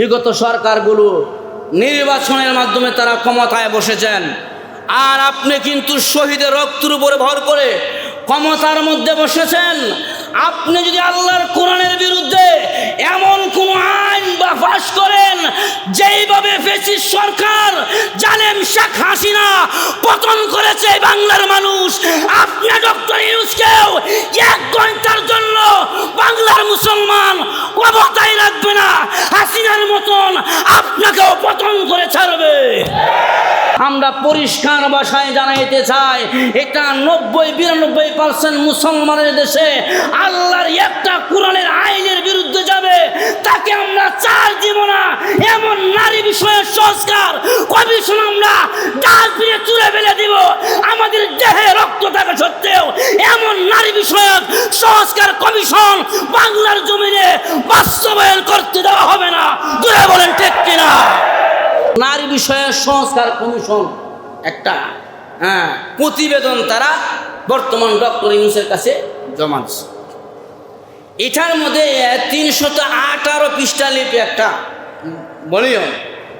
বিগত সরকারগুলো নির্বাচনের মাধ্যমে তারা ক্ষমতায় বসেছেন। আর আপনি কিন্তু শহীদের রক্তের উপরে ভর করে ক্ষমতার মধ্যে বসেছেন। আপনি যদি আল্লাহর কোরআনের বিরুদ্ধে এমন কোন আইন বা পাশ করেন, যেইভাবে ফেসিস সরকার, জালেম শেখ হাসিনা পতন করেছে বাংলার মানুষ, আপনি ডক্টর ইউসকেও এক ঘণ্টার জন্য বাংলার মুসলমান অবতাই রাখবে না, হাসিনার মতন আপনাকেও পতন করে ছাড়বে। আমরা পরিষ্কার ভাষায় জানাইতে চাই, এটা নব্বই বিরানব্বই পার্সেন্ট মুসলমানের দেশে আল্লাহর একটা কোরআনের আইনের বিরুদ্ধে যাবে। তাকে আমরা চার দিব না। এমন নারী বিষয়ে সংস্কার কমিশন আমরা ফিরে চুলে ফেলে দিব? আমাদের দেহে রক্ত থাকা সত্ত্বেও এমন নারী বিষয়ক সংস্কার কমিশন বাংলার জমিনে বাস্তবায়ন করতে দেওয়া হবে না। দূরে বলেন ঠিক কিনা নারী বিষয়ের সংস্কার কমিশন একটা হ্যাঁ প্রতিবেদন তারা বর্তমান ডক্টর ইউনুসের কাছে জমা দিচ্ছে এটার মধ্যে তিনশত আঠারো পৃষ্ঠা লিপি একটা বলিও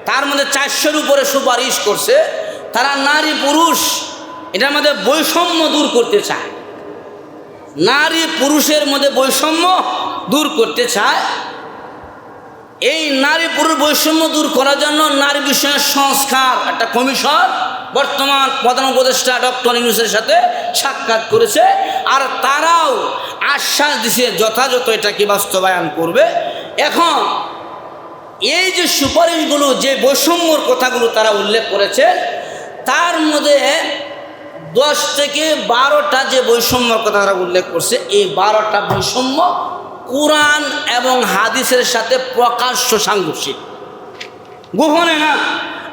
তার মধ্যে চারশোর উপরে সুপারিশ করছে, তারা নারী পুরুষ, এটার মধ্যে বৈষম্য দূর করতে চায়। নারী পুরুষের মধ্যে বৈষম্য দূর করতে চায় এই নারী পুরুষ বৈষম্য দূর করার জন্য নারী বিষয়ের সংস্কার, একটা কমিশন বর্তমান প্রধান উপদেষ্টা ডক্টর ইউনুসের সাথে সাক্ষাৎ করেছে। আর তারাও আশ্বাস দিছে, যথাযথ এটাকে বাস্তবায়ন করবে। এখন এই যে সুপারিশগুলো, যে বৈষম্যর কথাগুলো তারা উল্লেখ করেছে, তার মধ্যে দশ থেকে বারোটা যে বৈষম্যর কথা তারা উল্লেখ করছে, এই বারোটা বৈষম্য কোরআন এবং হাদিসের সাথে প্রকাশ্য সাংঘর্ষিক। গোপনে না?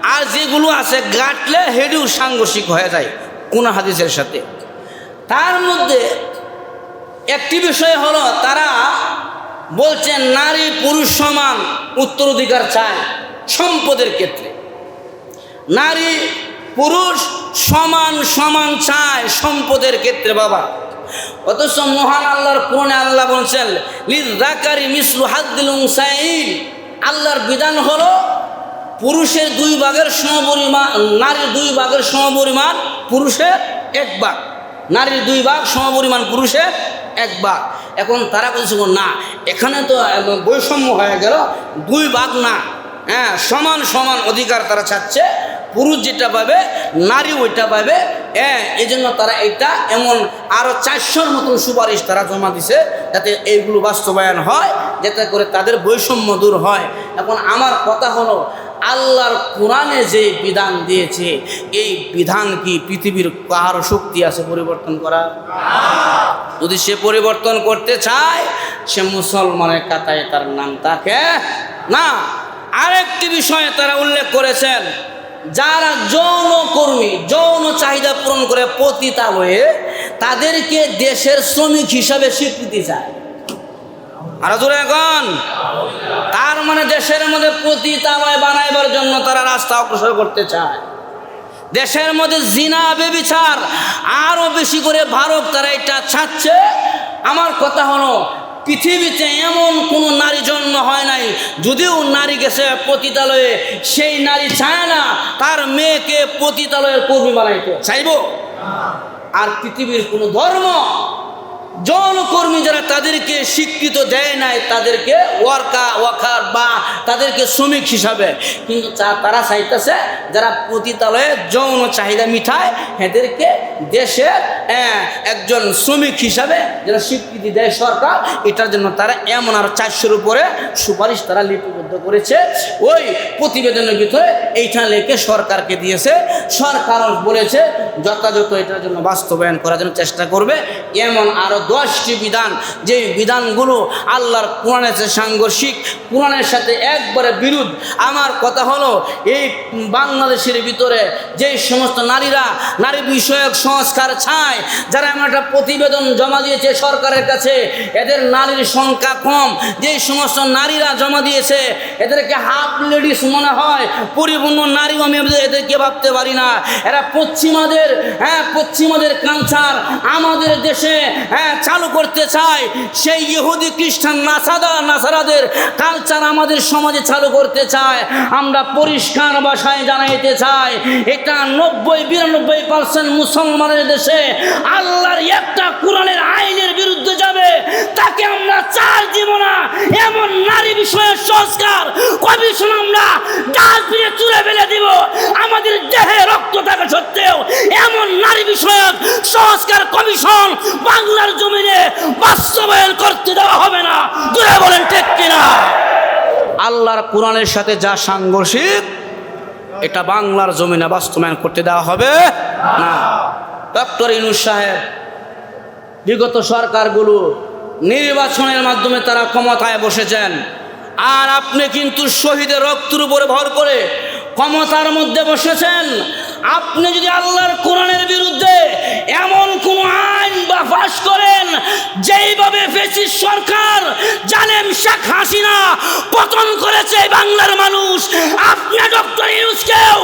আর যেগুলো আছে গাঁটলে হেডিও সাংঘর্ষিক হয়ে যায় কোন হাদিসের সাথে। তার মধ্যে একটি বিষয় হলো, তারা বলছেন নারী পুরুষ সমান উত্তরাধিকার চায় সম্পদের ক্ষেত্রে। নারী পুরুষ সমান সমান চায় সম্পদের ক্ষেত্রে, বাবা। অথচ মহান আল্লাহর কোরআনে আল্লাহ বলছেন লিল রাকারি মিসলু হাদ্দিল উনসাইন আল্লাহর বিধান হলো পুরুষের দুই ভাগের সমপরিমাণ, নারীর দুই ভাগের সমপরিমাণ পুরুষের এক ভাগ। নারীর দুই ভাগ সমপরিমাণ পুরুষের এক ভাগ। এখন তারা বলছে, না, এখানে তো বৈষম্য হয়ে গেল। দুই ভাগ না। হ্যাঁ সমান সমান অধিকার তারা চাচ্ছে। পুরুষ যেটা পাবে, নারী ওইটা পাবে। হ্যাঁ এই জন্য তারা এটা এমন আরও চারশোর মতন সুপারিশ তারা জমা দিছে যাতে এইগুলো বাস্তবায়ন হয়, যাতে করে তাদের বৈষম্য দূর হয়। এখন আমার কথা হলো, আল্লাহর কোরআনে যে বিধান দিয়েছে, এই বিধান কি পৃথিবীর কারও শক্তি আছে পরিবর্তন করা? যদি সে পরিবর্তন করতে চায়, সে মুসলমানের কাতায় তার নাম থাকে। না, আরেকটি বিষয়ে তারা উল্লেখ করেছেন। যারা যৌন কর্মী, যৌন চাহিদা পূরণ করে পতিতালয়ে, তাদেরকে দেশের শ্রমিক হিসাবে স্বীকৃতি চায়। আরও জোরে এখন। তার মানে দেশের মধ্যে পতিতালয় বানাইবার জন্য তারা রাস্তা অগ্রসর করতে চায়। দেশের মধ্যে জিনা, বেবিচার আরও বেশি করে ভারত তারা এটা চাচ্ছে। আমার কথা হলো পৃথিবীতে এমন কোনো নারী জন্ম হয় নাই যদিও নারী গেছে পতিতালয়ে সেই নারী চায় না তার মেয়েকে পতিতালয়ের কর্মী বানাইতে। চাইব আর পৃথিবীর কোনো ধর্ম যৌনকর্মী যারা তাদেরকে স্বীকৃত দেয় নাই তাদেরকে ওয়ার্কা ওয়াকার বা তাদেরকে শ্রমিক হিসাবে। কিন্তু তারা চাইতেছে যারা পতিতালয়ে যৌন চাহিদা মিঠায় এদেরকে দেশের একজন শ্রমিক হিসাবে যারা স্বীকৃতি দেয় সরকার, এটার জন্য তারা এমন আর চারশোর উপরে সুপারিশ তারা লিপিবদ্ধ করেছে। ওই প্রতিবেদনের ভিতরে এইটা লেখে সরকারকে দিয়েছে। সরকার বলেছে, যথাযথ এটার জন্য বাস্তবায়ন করার জন্য চেষ্টা করবে। এমন আরও দশটি বিধান, যে বিধানগুলো আল্লাহর কোরআনের সাংঘর্ষিক, কোরআনের সাথে একবারে বিরুদ্ধ আমার কথা হলো, এই বাংলাদেশের ভিতরে যেই সমস্ত নারীরা নারী বিষয়ক সংস্কার চায় চাই যারা এমন একটা প্রতিবেদন জমা দিয়েছে সরকারের কাছে, এদের নারীর সংখ্যা কম। যে সমস্ত নারীরা জমা দিয়েছে, এদেরকে হাফ লেডিস মনে হয়, পরিপূর্ণ নারী আমি এদেরকে ভাবতে পারি না। এরা পশ্চিমাদের হ্যাঁ পশ্চিমাদের কালচার আমাদের দেশে হ্যাঁ চালু করতে চায়। সেই ইহুদি, খ্রিস্টান, নাসাদা, নাসারাদের কালচার আমাদের সমাজে চালু করতে চায়। আমরা পরিষ্কার ভাষায় জানাইতে চাই, এটা নব্বই, বিরানব্বই পার্সেন্ট মুসলমানের দেশে আল্লাহর একটা কোরআনের আইনের বিরুদ্ধে যাবে, তাকে আমরা চার দিব না। এমন নারী বিষয়ের সংস্কার কমিশন আমরা ডাস্টবিনে তুলে ফেলে দিব। আমাদের দেহে রক্ত থাকা সত্ত্বেও এমন নারী বিষয়ক সংস্কার কমিশন বাংলার জমিনে বাস্তবায়ন করতে দেওয়া হবে না। দূরে বলেন, ঠিক কিনা? আল্লাহর কোরআনের সাথে যা সাংঘর্ষিক, এটা বাংলার জমিনে বাস্তবায়ন করতে দেওয়া হবে না। ডক্টর ইনুস সাহেব, বিগত সরকারগুলো নির্বাচনের মাধ্যমে তারা ক্ষমতায় বসেছেন। আর আপনি কিন্তু শহীদের রক্তের উপরে ভর করে ক্ষমতার মধ্যে বসেছেন। আপনি যদি আল্লাহর কোরআনের বিরুদ্ধে এমন কোন আইন বা পাশ করেন, যেইভাবে ফেসিস সরকার জানেন শেখ হাসিনা পতন করেছে বাংলার মানুষ, আপনি ডক্টর ইউনুসকেও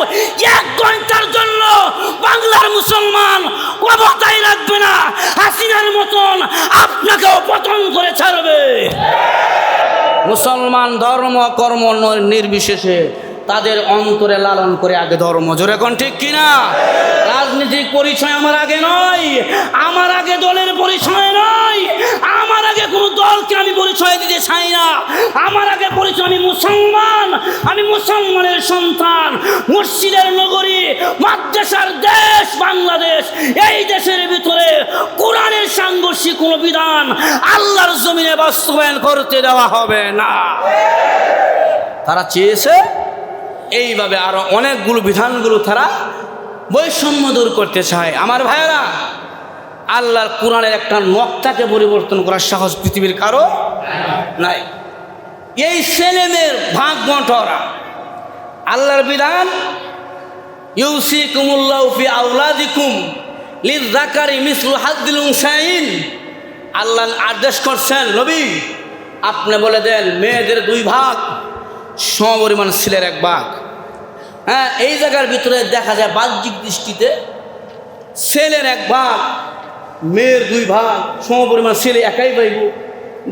এক ঘণ্টার জন্য বাংলার মুসলমান অবতাই রাখবে না, হাসিনার মতন আপনাকেও পতন করে ছাড়বে। মুসলমান ধর্ম, কর্ম নির্বিশেষে তাদের অন্তরে লালন করে আগে ধর্ম। জোরে কোন ঠিক কিনা? রাজনৈতিক পরিচয় আমার আগে নয়, আমার আগে দলের পরিচয় নয়, আমার আগে কোনো দলকে আমি পরিচয় দিতে চাই না। আমার আগে পরিচয়, আমি মুসলমান, আমি মুসলমানের সন্তান, মসজিদের নগরী, মাদ্রাসার দেশ, বাংলাদেশ, এই দেশের ভিতরে কোরআনের সাংঘর্ষিক কোনো বিধান আল্লাহর জমিনে বাস্তবায়ন করতে দেওয়া হবে না। তারা চেয়েছে এইভাবে আরও অনেকগুলো বিধানগুলো তারা বৈষম্য দূর করতে চায়। আমার ভাইয়েরা, আল্লাহর কোরআনের একটা নকটাকে পরিবর্তন করার সাহস পৃথিবীর কারও নাই। এই ছেলেমেয়ের ভাগ বঁটরা আল্লাহর বিধান ইউসি কুমুল্লাহ ফি আউলাদিকুম লিল জাকারি মিসলু হাদ্দিল উনসাইন। আল্লাহ আদেশ করছেন, নবী, আপনি বলে দেন, মেয়েদের দুই ভাগ সমপরিমাণ ছেলের এক ভাগ হ্যাঁ এই জায়গার ভিতরে দেখা যায় বাহ্যিক দৃষ্টিতে ছেলের এক ভাগ মেয়ের দুই ভাগ, সমপরিমাণ ছেলে একাই পাইব।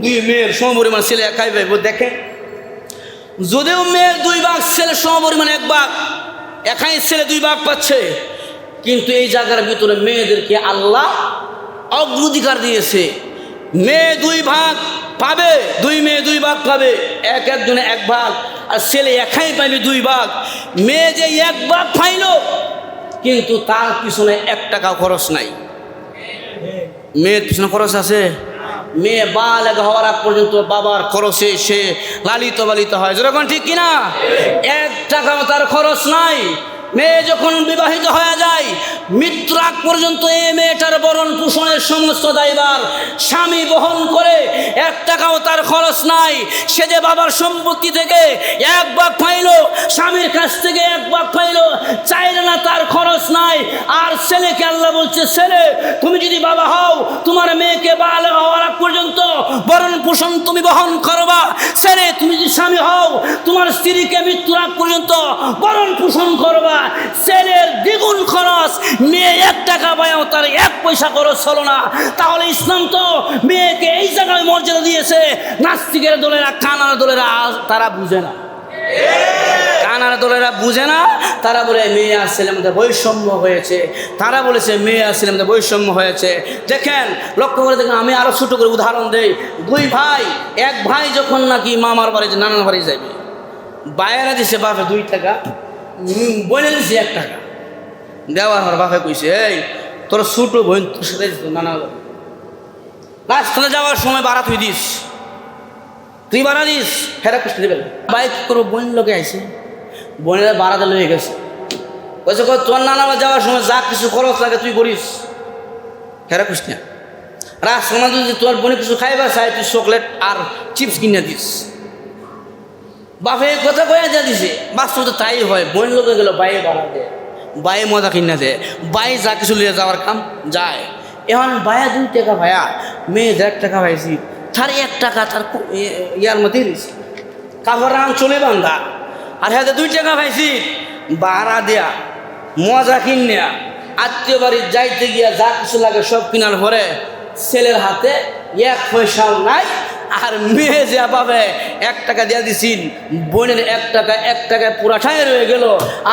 দুই মেয়ের সমপরিমাণ ছেলে একাই পাইব, দেখেন। যদিও মেয়ের দুই ভাগ ছেলে সমপরিমাণ এক ভাগ একাই ছেলে দুই ভাগ পাচ্ছে, কিন্তু এই জায়গার ভিতরে মেয়েদেরকে আল্লাহ অগ্রাধিকার দিয়েছে। মেয়ে দুই ভাগ পাবে, দুই মেয়ে দুই ভাগ পাবে, এক একজনে এক ভাগ। আর ছেলে একাই পাইবে দুই ভাগ। মেয়ে যে এক ভাগ পাইল, কিন্তু তার পিছনে এক টাকা খরচ নাই। মেয়ের পিছনে খরচ আছে? মেয়ে বালেগ হওয়ার আগ পর্যন্ত বাবার খরচে সে লালিত বালিত হয়। যেরকম ঠিক কিনা? এক টাকাও তার খরচ নাই। মেয়ে যখন বিবাহিত হয়ে যায় আগ পর্যন্ত এই মেয়েটার বরণ পোষণের সমস্ত দায়ভার স্বামী বহন করে, এক টাকাও তার খরচ নাই। সে যে বাবার সম্পত্তি থেকে এক ভাগ পাইল, স্বামীর কাছ থেকে এক ভাগ পাইল, চাইলে না তার খরচ নাই। আর ছেলেকে আল্লাহ বলছে, ছেলে, তুমি যদি বাবা হও, তোমার মেয়েকে বালে হওয়ার আগ পর্যন্ত বরণ পোষণ তুমি বহন করবা। ছেলে, তুমি যদি স্বামী হও, তোমার স্ত্রীকে মৃত্যুর আগ পর্যন্ত বরণ পোষণ করবা। ছেলের দ্বিগুণ খরচ। মেয়ে এক টাকা পায়ও তার এক পয়সা খরচ হলো না। তাহলে ইসলাম তো মেয়েকে এই জায়গায় মর্যাদা দিয়েছে, নাস্তিকের দলেরা, কানার দলেরা তারা বুঝে না। কানার দলেরা বুঝে না, তারা বলে মেয়ে আর ছেলের মধ্যে বৈষম্য হয়েছে। তারা বলেছে মেয়ে আর ছেলের মধ্যে বৈষম্য হয়েছে। দেখেন, লক্ষ্য করে দেখেন, আমি আরও ছোট করে উদাহরণ দেই। দুই ভাই, এক ভাই যখন নাকি মামার বাড়ি নানার বাড়ি যাবে বাইরে দিছে বাপে দুই টাকা বোনে দিছে এক টাকা। দেওয়ার আমার বাপে কইছে, এই, তোর ছোট বোন তোর সাথে নানা বাড়ি। রাস্তাতে যাওয়ার সময় বাড়া তুই দিস। তুই বাড়া দিস হেরা কুস্তি দেবে বাইক করব বোন লোকে আইছে। বোনের বাড়াতে লয়ে গেছে। বলছে, কই, তোর নানা যাওয়ার সময় যা কিছু খরচ লাগে তুই করিস। হেরা কুস্তি রাস্তা যদি তোর বোনে কিছু খাইবা চাই তুই চকলেট আর চিপস কিনে দিস। বাপে কথা কয়ে যা দিছে। বাস্তব তো তাই হয়, বোন লোকে গেল বাইরে বাড়া দেয় বাই মজা কিনে দেয় বাই যা কিছু লিয়ে যাওয়ার কাম যায়। এখন ভাইয়া দুই টাকা ভাইয়া মেয়ে দেড় টাকা ভাইছি, তার এক টাকা তার ইয়ার মধ্যে দিয়েছি কাপড় রান চলে বান্ধা আর হ্যাঁ দুই টাকা পাইছি বাড়া দেয়া, মজা কিন। আত্মীয় বাড়ির যাইতে গিয়া যা কিছু লাগে সব কিনার পরে ছেলের হাতে এক পয়সাও নাই আর মেয়ে যা পাবে, এক টাকা দিয়ে দিছিল বোনের এক টাকা, এক টাকায় পুরাটাই রয়ে গেল।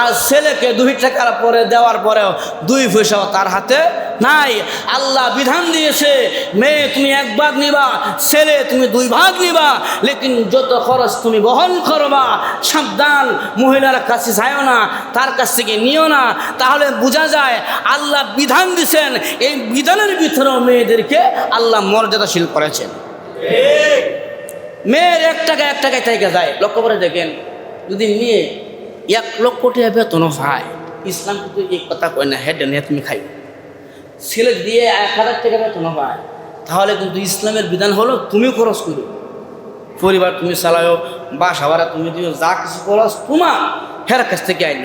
আর ছেলেকে দুই টাকার পরে দেওয়ার পরেও দুই পয়সাও তার হাতে নাই। আল্লাহ বিধান দিয়েছে, মেয়ে তুমি এক ভাগ নিবা, ছেলে তুমি দুই ভাগ নিবা, লেকিন যত খরচ তুমি বহন করবা, সাবধান, মহিলার কাছে যায়ও না, তার কাছ থেকে নিও না। তাহলে বোঝা যায়, আল্লাহ বিধান দিছেন, এই বিধানের ভিতরেও মেয়েদেরকে আল্লাহ মর্যাদাশীল করেছেন। মেয়ের এক টাকা এক টাকায় থেকে যায়। লক্ষ্য করে দেখেন, যদি মেয়ে এক লক্ষ টাকা বেতনও হয়, ইসলাম কিন্তু এই কথা কয় না, হেড নিয়ে তুমি খাই ছেলে দিয়ে এক হাজার টাকা বেতনও পায় তাহলে কিন্তু ইসলামের বিধান হলো তুমি খরচ করো। পরিবার তুমি চালাও বাসা ভাড়া তুমি দিও যা কিছু খরচ তোমার হের কাছ থেকে আইন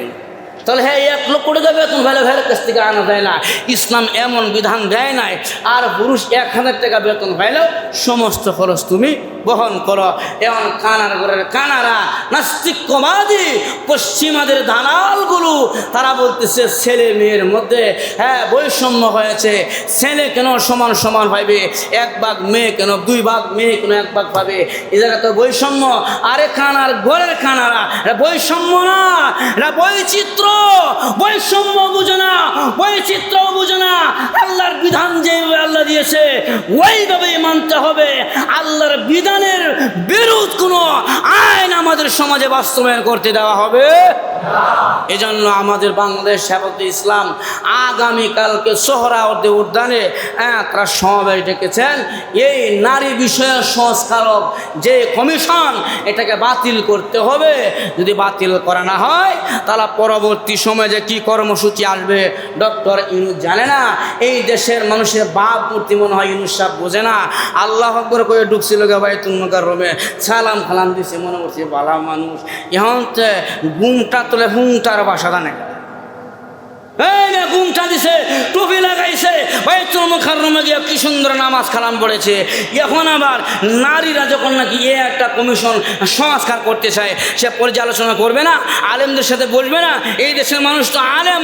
তাহলে হ্যাঁ এক লক্ষ টাকা বেতন ভালো হের কাছ থেকে আনা যায় না। ইসলাম এমন বিধান দেয় নাই, আর পুরুষ এক হাজার টাকা বেতন পাইলেও সমস্ত খরচ তুমি বহন করো। এমন কানার ঘরের কানারা নাস্তিক্যবাদী পশ্চিমাদের দালালগুলো, তারা বলতেছে, ছেলে মেয়ের মধ্যে হ্যাঁ বৈষম্য হয়েছে। ছেলে কেন সমান সমান পাইবে? এক ভাগ মেয়ে কেন, দুই ভাগ মেয়ে কেন এক ভাগ পাবে? এ জায়গা তো বৈষম্য। আরে কানার ঘরের কানারা বৈষম্য না বৈচিত্র্য। বৈষম্য বুঝো না বৈচিত্র্য বুঝো না। আল্লাহর বিধান যেভাবে আল্লাহ দিয়েছে ওইভাবেই মানতে হবে। আল্লাহর বিধানের বিরোধ কোনো আইন আমাদের সমাজে বাস্তবায়ন করতে দেওয়া হবে। এজন্য আমাদের বাংলাদেশ হেফাজতে ইসলাম আগামীকালকে সোহরাওয়ার্দী উদ্যানে হ্যাঁ, তারা সমাবেশ ডেকেছেন। এই নারী বিষয়ক সংস্কারক যে কমিশন এটাকে বাতিল করতে হবে। যদি বাতিল করা না হয় তাহলে পরবর্তী সময়ে যে কী কর্মসূচি আসবে, ডক্টর ইনু জানে না। এই দেশের মানুষের বাপ মূর্তি মনে হয় ইনু সাহেব বোঝে না। আল্লাহ হকর করে ঢুকছিল গে ভাই তুমকার রোমে সালাম খালাম দিছে, মনে করছে, বালা মানুষ। এখন গুমটা তোলে হুমটার বাসা জানে গুমটা দিছে, টুপি লাগাইছে। বাইতুল মুখাররমে গিয়ে কি সুন্দর নামাজ কালাম পড়েছে। এখন আবার নারীরা যখন নাকি এ একটা কমিশন সংস্কার করতে চায়, সে পর্যালোচনা করবে না, আলেমদের সাথে বসবে না। এই দেশের মানুষ তো আলেম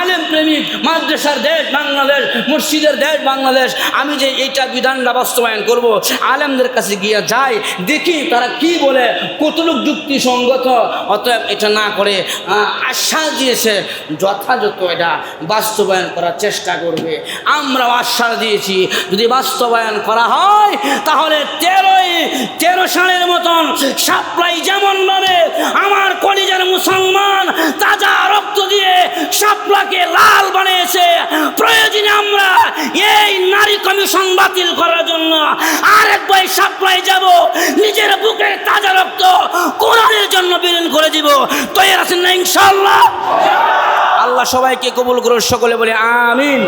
আলেম প্রেমিক, মাদ্রাসার দেশ বাংলাদেশ, মসজিদের দেশ বাংলাদেশ। আমি যে এইটা বিধানটা বাস্তবায়ন করব, আলেমদের কাছে গিয়ে যাই, দেখি তারা কি বলে, কতটুক যুক্তিসঙ্গত, অতএব এটা না করে আশ্বাস দিয়েছে, যথাযথ এটা বাস্তবায়ন করার চেষ্টা করবে। আমরাও আশ্বাস দিয়েছি, যদি বাস্তবায়ন করা হয়, তাহলে তেরোই, তেরো সালের মতন সাপ্লাই যেমন ভাবে আমার কলিজার মুসলমান তাজা রক্ত দিয়ে সাপলাকে লাল বানিয়েছে। প্রয়োজনে আমরা এই নারী কমিশন বাতিল করার জন্য আরেকবার সাপ্লাই যাব। নিজের বুকের তাজা রক্ত কোরআনের জন্য বিলীন করে দিব। তৈরি আছেন না ইনশাল্লাহ আল্লাহ সবাইকে কবুল করুন সকলে বলে আমিন।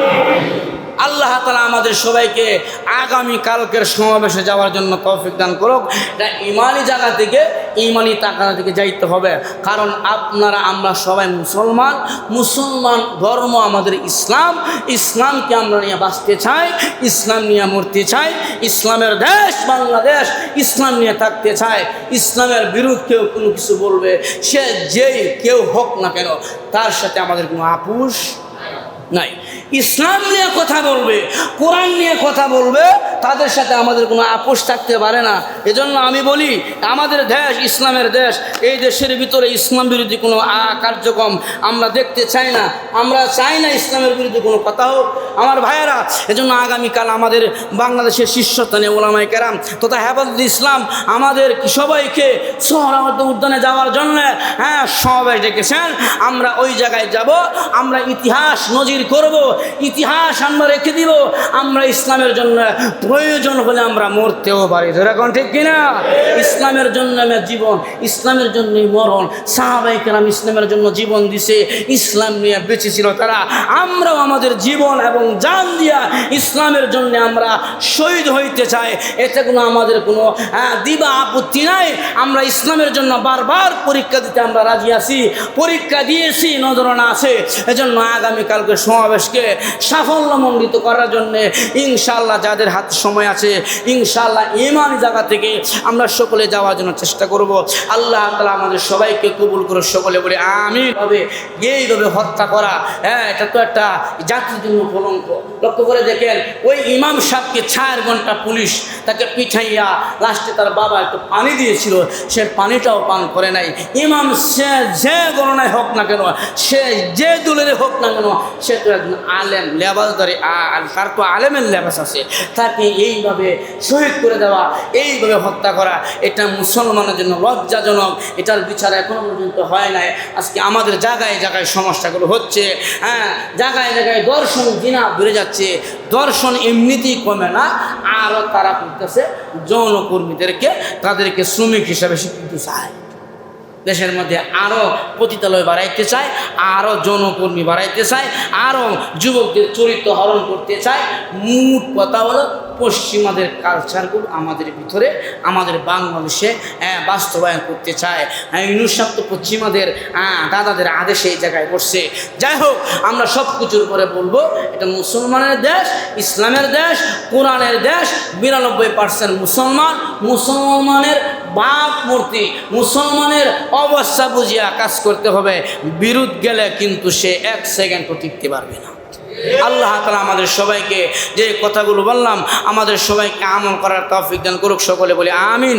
আল্লাহ তালা আমাদের সবাইকে আগামী কালকের সমাবেশে যাওয়ার জন্য তৌফিক দান করুক। এটা ইমানি জায়গা থেকে ইমানি টাকা থেকে যাইতে হবে। কারণ আপনারা, আমরা সবাই মুসলমান। মুসলমান ধর্ম আমাদের ইসলাম। ইসলামকে আমরা নিয়ে বাঁচতে চাই, ইসলাম নিয়ে মরতে চাই, ইসলামের দেশ বাংলাদেশ, ইসলাম নিয়ে থাকতে চায় ইসলামের বিরুদ্ধে কেউ কোনো কিছু বলবে, সে যেই কেউ হোক না কেন, তার সাথে আমাদের কোনো আপুষ নাই। ইসলাম নিয়ে কথা বলবে, কোরআন নিয়ে কথা বলবে, তাদের সাথে আমাদের কোনো আপোষ থাকতে পারে না। এজন্য আমি বলি, আমাদের দেশ ইসলামের দেশ, এই দেশের ভিতরে ইসলাম বিরোধী কোনো কার্যক্রম আমরা দেখতে চাই না। আমরা চাই না ইসলামের বিরুদ্ধে কোনো কথা হোক। আমার ভাইয়েরা, এজন্য আগামীকাল আমাদের বাংলাদেশের শীর্ষস্থানে ওলামাই কেরাম তথা হেফাজত ইসলাম, আমাদের সবাইকে সোহরাওয়ার্দী উদ্যানে যাওয়ার জন্য হ্যাঁ সমাবেশ ডেকেছেন। আমরা ওই জায়গায় যাব, আমরা ইতিহাস নজির করব ইতিহাস আমরা রেখে দিব। আমরা ইসলামের জন্য প্রয়োজন হলে আমরা মরতেও পারি। যেরকম ঠিক কিনা? ইসলামের জন্য আমার জীবন, ইসলামের জন্যই মরণ। সাহাবাই কেরাম ইসলামের জন্য জীবন দিছে। ইসলাম নিয়ে বেঁচে ছিল তারা। আমরাও আমাদের জীবন এবং জান দিয়া ইসলামের জন্য আমরা শহীদ হইতে চাই। এতে কোনো আমাদের কোনো দিবা আপত্তি নাই। আমরা ইসলামের জন্য বারবার পরীক্ষা দিতে আমরা রাজি আছি। পরীক্ষা দিয়েছি নজরানা আছে। এজন্য আগামীকালকে সমাবেশকে সাফল্যমণ্ডিত করার জন্যে ইনশাল্লাহ যাদের হাতে সময় আছে ইনশাল্লাহ ইমানি জায়গা থেকে আমরা সকলে যাওয়ার জন্য চেষ্টা করব। আল্লাহ তালা আমাদের সবাইকে কবুল করে সকলে বলে আমি ভাবে এইভাবে হত্যা করা হ্যাঁ এটা তো একটা জাতির জন্য কলঙ্ক লক্ষ্য করে দেখেন, ওই ইমাম সাহেবকে চার ঘণ্টা পুলিশ তাকে পিঠাইয়া লাস্টে তার বাবা একটু পানি দিয়েছিল, সে পানিটাও পান করে নাই। ইমাম সে যে গণনায় হোক না কেন, সে যে দলের হোক না কেন, সে তো একজন আলেম লেবাসদারি আর তার তো আলেমের লেবাস আছে। তাকে এইভাবে শহীদ করে দেওয়া, এইভাবে হত্যা করা, এটা মুসলমানের জন্য লজ্জাজনক, এটার বিচার এখনও পর্যন্ত হয় নাই। আজকে আমাদের জায়গায় জায়গায় সমস্যাগুলো হচ্ছে হ্যাঁ জায়গায় জায়গায় দর্শন জিনা বেড়ে যাচ্ছে, দর্শন এমনিতেই কমে না, আরও তারা করতেছে যৌনকর্মীদেরকে তাদেরকে শ্রমিক হিসাবে স্বীকৃতি চায়। দেশের মধ্যে আরও পতিতালয় বাড়াইতে চায় আরও জনকর্মী বাড়াইতে চায় আরও যুবকদের চরিত্র হরণ করতে চায়। মুঠ কথা হলো পশ্চিমাদের কালচারগুলো আমাদের ভিতরে, আমাদের বাংলাদেশে বাস্তবায়ন করতে চায়। ইনুসাব পশ্চিমাদের দাদাদের আদেশে এই জায়গায় করছে যাই হোক, আমরা সব কিছুর পরে বলব, এটা মুসলমানের দেশ, ইসলামের দেশ, কোরআনের দেশ, বিরানব্বই পার্সেন্ট মুসলমান, মুসলমানের বাপ মূর্তি, মুসলমানের অবস্থা বুঝিয়া কাজ করতে হবে। বিরুদ্ধ গেলে কিন্তু সে এক সেকেন্ডও টিকতে পারবে না। আল্লাহ তালা আমাদের সবাইকে যে কথাগুলো বললাম, আমাদের সবাইকে আমল করার তৌফিক দান করুক, সকলে বলে আমিন।